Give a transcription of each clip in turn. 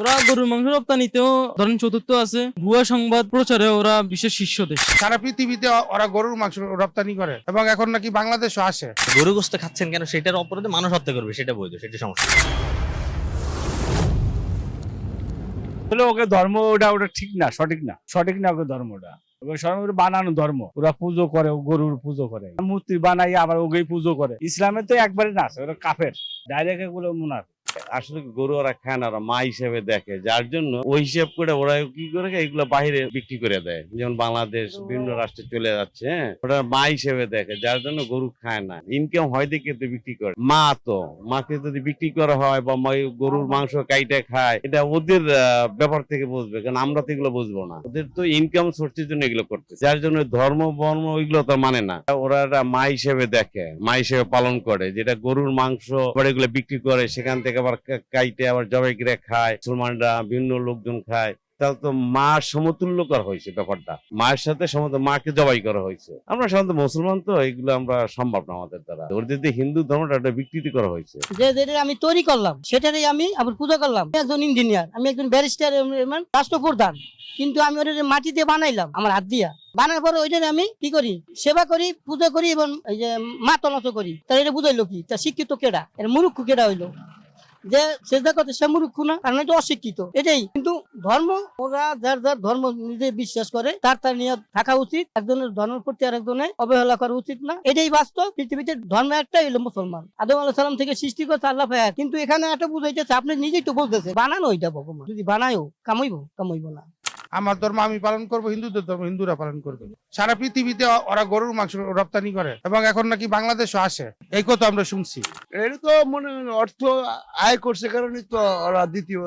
ওরা গরুর মাংস রপ্তানিতেও ধরেন চতুর্থ আছে। ভুয়া সংবাদ প্রচারে ওরা বিশ্বের শীর্ষ দেশ। সারা পৃথিবীতে ওরা গরুর মাংস রপ্তানি করে এবং এখন নাকি বাংলাদেশও আসে। গরু গোস্ত খাচ্ছেন কেন সেটার অপরাধে মানুষ হত্যা করবে সেটা বৈধ সেটা সমস্যা। আসলে ওকে ধর্ম ওটা ওটা ঠিক না সঠিক না? সঠিক না ওকে ধর্মটা? ওকে বানানো ধর্ম। ওরা পুজো করে গরুর পুজো করে। মূর্তি বানাই আবার ওকেই পুজো করে। ইসলামে তো একবারে না আছে, ওরা কাফের। ডাইরেক্ট এগুলো মুনার আসলে গরু ওরা খায় না ওরা মা হিসেবে দেখে। যার জন্য ওই হিসেব করে ওরা কি করে এগুলো বাইরে বিক্রি করে দেয়। যেমন বাংলাদেশ বিভিন্ন রাষ্ট্রে চলে যাচ্ছে হ্যাঁ ওরা মা হিসেবে দেখে যার জন্য গরু খায় না। ইনকাম হয় দেখে তো বিক্রি করে। মা তো মাকে যদি বিক্রি করা হয় বা গরুর মাংস কাইটে খায় এটা ওদের ব্যাপার থেকে বুঝবে কারণ আমরা তো এগুলো বুঝব না। ওদের তো ইনকাম সোর্সের জন্য এগুলো করতে যার জন্য ধর্ম বর্ম ওইগুলো তো মানে না। ওরা মা হিসেবে দেখে মা হিসেবে পালন করে। যেটা গরুর মাংস এগুলো বিক্রি করে সেখান থেকে আবার কাইটে আবার জবাই করে খায়, মুসলমানরা বিভিন্ন লোকজন খায়। তাহলে তো মা সমতুল্য করা হয়েছে ব্যাপারটা। মায়ের সাথে সমত মাকে জবাই করা হয়েছে। আমরা সাধারণত মুসলমান তো, এগুলো আমরা সম্ভব না আমাদের দ্বারা। ওদের যে হিন্দু ধর্মটা, ওটা বিকৃতি করা হয়েছে। যে যেটা আমি তৈরি করলাম, সেটারই আমি আবার পূজা করলাম। একজন ইঞ্জিনিয়ার আমি একজন ব্যারিস্টার রাষ্ট্রপ্রধান। কিন্তু আমি ওটা মাটিতে বানাইলাম, আমার হাত দিয়া। বানানোর পরে ওইটা আমি কি করি? সেবা করি, পূজা করি এবং এই যে মা তলাচ করি। তার এটা বুঝাইলো কি? তা শিক্ষিত কেডা? এর মুরুক্ষ কেডা হইল? যে সেজদা করতে সে মুরুক্ষ না, কারণ অশিক্ষিত। এটাই। কিন্তু ধর্ম, ওরা যার যার ধর্ম নিজে বিশ্বাস করে, তার তার নিয়ে থাকা উচিত। একজনের ধর্মের প্রতি আর একজনের অবহেলা করা উচিত না। এটাই বাস্তব। পৃথিবীতে ধর্ম একটাই হলো মুসলমান। আদম আলাহ সালাম থেকে সৃষ্টি করতে আল্লাহ কিন্তু এখানে একটা বুঝাইতেছে, আপনি নিজেই তো বলতেছে বানানো ওইটা ভগবান। যদি বানায়ও, কামাইবো কামাইবো না। আমার ধর্ম আমি পালন করব, হিন্দুদের ধর্ম হিন্দুরা পালন করবে। সারা পৃথিবীতে ওরা গরুর মাংস রপ্তানি করে এবং এখন নাকি বাংলাদেশও আসে। এই কথা আমরা শুনছি। এর তো মনে অর্থ আয় করছে কারণে তো ওরা দ্বিতীয়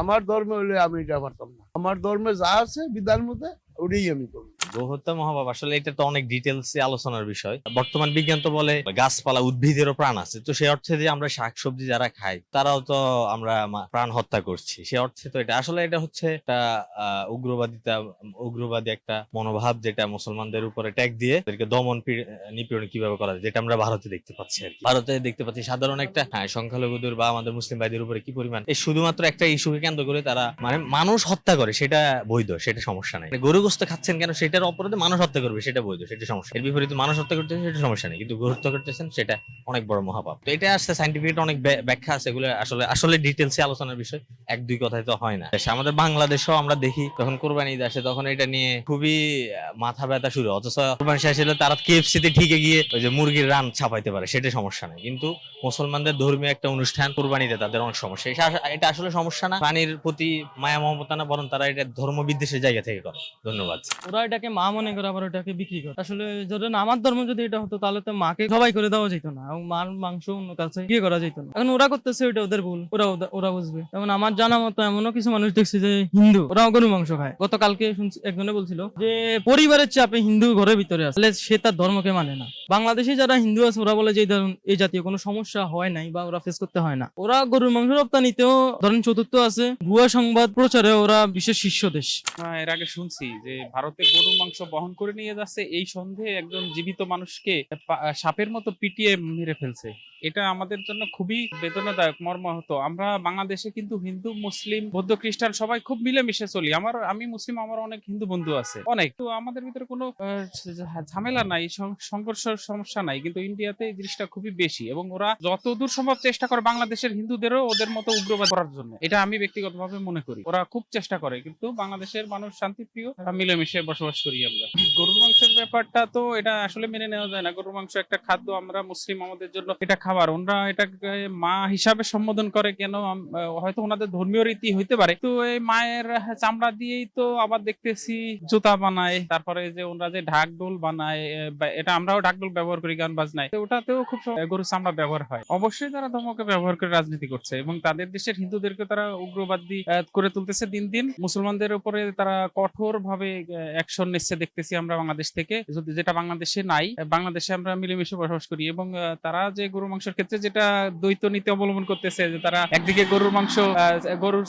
আমার ধর্মে হলে আমি এটা পারতাম না। আমার ধর্মে যা আছে বিধান মতে ওটাই আমি করব। গোহত্যা মহাবাব আসলে এটা তো অনেক ডিটেলস আলোচনার বিষয়। বর্তমান বিজ্ঞান তো বলে গাছপালা উদ্ভিদেরও প্রাণ আছে। তো সেই অর্থে যে আমরা শাকসবজি যারা খাই, তারাও তো আমরা প্রাণ হত্যা করছি। সে অর্থে তো এটা, আসলে এটা হচ্ছে একটা উগ্রবাদিতা, উগ্রবাদী একটা মনোভাব যেটা মুসলমানদের উপরে ট্যাগ দিয়ে তাদেরকে দমন নিপীড়ন কীভাবে করা যায়, যেটা আমরা ভারতে দেখতে পাচ্ছি আর ভারতে দেখতে পাচ্ছি সাধারণ একটা হ্যাঁ সংখ্যালঘুদের বা আমাদের মুসলিম ভাইদের উপরে কি পরিমাণ এই শুধুমাত্র একটা ইস্যুকে কেন্দ্র করে তারা মানে মানুষ হত্যা করে, সেটা বৈধ, সেটা সমস্যা নাই। গরু গোস্ত খাচ্ছেন কেন, সেটার অপরাধে মানুষ হত্যা করবে, সেটা বৈধ, সেটা সমস্যা। এর বিপরীতে মানুষ হত্যা করতেছেন সেটা সমস্যা নেই, কিন্তু গরু হত্যা করতেছেন, সেটা অনেক বড় মহাপাপ। তো এটা আসছে সাইন্টিফিক অনেক ব্যাখ্যা আছে, এগুলো আসলে আসলে ডিটেলসে আলোচনার বিষয়, এক দুই কথায় তো হয় না। আমাদের বাংলাদেশেও আমরা দেখি, যখন কোরবানি ঈদ আসে, তখন এটা নিয়ে খুবই মাথা ব্যথা শুরু, অথচ কোরবানি শেষ হলে তারা কেএফসি তে ঠিকে গিয়ে ওই যে মুরগির রান ছাপাইতে পারে, সেটা সমস্যা নেই। কিন্তু মুসলমানদের ধর্মীয় একটা অনুষ্ঠান কোরবানিতে, তাদের অনেক সমস্যা। এটা আসলে সমস্যা না প্রাণীর প্রতি মায়া মমতা না, বরং তারা এটা ধর্ম বিদ্বেষের জায়গা থেকে করে। ধন্যবাদ। ওরা এটাকে মা মনে করে আবার ওটাকে বিক্রি করে। আসলে ধরেন আমার ধর্ম যদি এটা হতো তাহলে তো মাকে সবাই করে দেওয়া যেত না। এবং মার মাংস অন্য কাছে বিয়ে করা যেত না। এখন ওরা করতেছে ওটা ওদের ভুল। ওরা ওরা বুঝবে। যেমন আমার জানা মতো এমনও কিছু মানুষ দেখছি যে হিন্দু ওরাও গরু মাংস খায়। গতকালকে শুনছি একজনে বলছিল যে পরিবারের চাপে হিন্দু ঘরের ভিতরে তাহলে সে তার ধর্মকে মানে না। বাংলাদেশে যারা হিন্দু আছে ওরা বলে যে ধরুন এই জাতীয় কোনো সমস্যা হয় নাই বা ওরা ফেস করতে হয় না। ওরা গরুর মাংস রপ্তানিতেও ধরেন চতুর্থ আছে। ভুয়া সংবাদ প্রচারে ওরা বিশ্বের শীর্ষ দেশ। হ্যাঁ, এর আগে শুনছি যে ভারতে গরুর মাংস বহন করে নিয়ে যাচ্ছে, এই সন্দেহে একজন জীবিত মানুষকে সাপের মতো পিটিয়ে মেরে ফেলছে। এটা আমাদের জন্য খুবই বেদনাদায়ক, মর্মাহত। আমরা বাংলাদেশে কিন্তু হিন্দু, মুসলিম, বৌদ্ধ, খ্রিস্টান সবাই খুব মিলেমিশে চলি। আমার, আমি মুসলিম, আমার অনেক হিন্দু বন্ধু আছে। অনেক। তো আমাদের ভিতরে কোনো ঝামেলা নাই সংঘর্ষ সমস্যা নাই। কিন্তু ইন্ডিয়াতে এই জিনিসটা খুবই বেশি এবং ওরা যতদূর সম্ভব চেষ্টা করে বাংলাদেশের হিন্দুদেরও ওদের মতো উগ্রবাদ করার জন্য। এটা আমি ব্যক্তিগতভাবে মনে করি। ওরা খুব চেষ্টা করে, কিন্তু বাংলাদেশের মানুষ শান্তিপ্রিয়, তারা মিলেমিশে বসবাস করি আমরা। গরুর মাংসের ব্যাপারটা তো এটা আসলে মেনে নেওয়া যায় না। গরুর মাংস একটা খাদ্য, আমরা মুসলিম, আমাদের জন্য এটা খাবার, ওনারা এটাকে মা হিসাবে সম্বোধন করে কেন হয়তো ওনাদের ধর্মীয় রীতি হইতে পারে। তো এই মায়ের চামড়া দিয়েই তো আবার দেখতেছি, জুতা বানায়, তারপরে যে ওনারা যে ঢাক ডোল বানায় এটা আমরাও ঢাক ডোল ব্যবহার করি, গান বাজনায়। তো ওটাতেও খুব গরুর চামড়া ব্যবহার হয়। অবশ্যই তারা ধর্মকে ব্যবহার করে রাজনীতি করছে এবং তাদের দেশের হিন্দুদেরকে তারা উগ্রবাদী করে তুলতেছে দিন দিন। মুসলমানদের উপরে তারা কঠোর ভাবে অ্যাকশন নিচ্ছে, দেখতেছি আমরা বাংলাদেশ থেকে। যেটা বাংলাদেশে নাই, বাংলাদেশে আমরা মিলেমিশে বসবাস করি এবং তারা যে গরু মাংস মাংসের ক্ষেত্রে যেটা দ্বৈত নীতি অবলম্বন করতেছে যে তারা একদিকে গরুর মাংস গরুর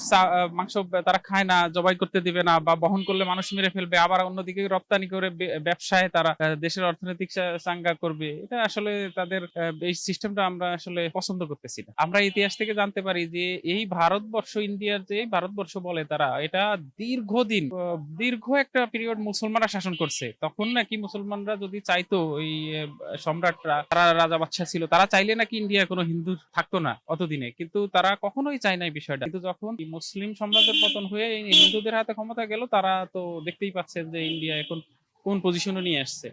মাংস তারা খায় না জবাই করতে দিবে না বা বহন করলে মানুষ মেরে ফেলবে আবার অন্যদিকে রপ্তানি করে ব্যবসায় তারা দেশের অর্থনৈতিক চাঙ্গা করবে। এটা আসলে তাদের এই সিস্টেমটা আমরা আসলে পছন্দ করতেছি না। আমরা ইতিহাস থেকে জানতে পারি যে এই ভারতবর্ষ ইন্ডিয়ার যে ভারতবর্ষ বলে তারা এটা দীর্ঘদিন দীর্ঘ একটা পিরিয়ড মুসলমানরা শাসন করছে। তখন নাকি মুসলমানরা যদি চাইতো আহ, সম্রাটরা তারা রাজা বাচ্চা ছিল তারা চাইলে নাকি ইন্ডিয়া কোনো হিন্দু থাকতো না অতদিনে, কিন্তু তারা কখনোই চায় না বিষয়টা। কিন্তু যখন মুসলিম সাম্রাজ্যের পতন হয়ে হিন্দুদের হাতে ক্ষমতা গেল, তারা তো দেখতেই পাচ্ছেন যে ইন্ডিয়া এখন কোন পজিশনে নিয়ে আসছে।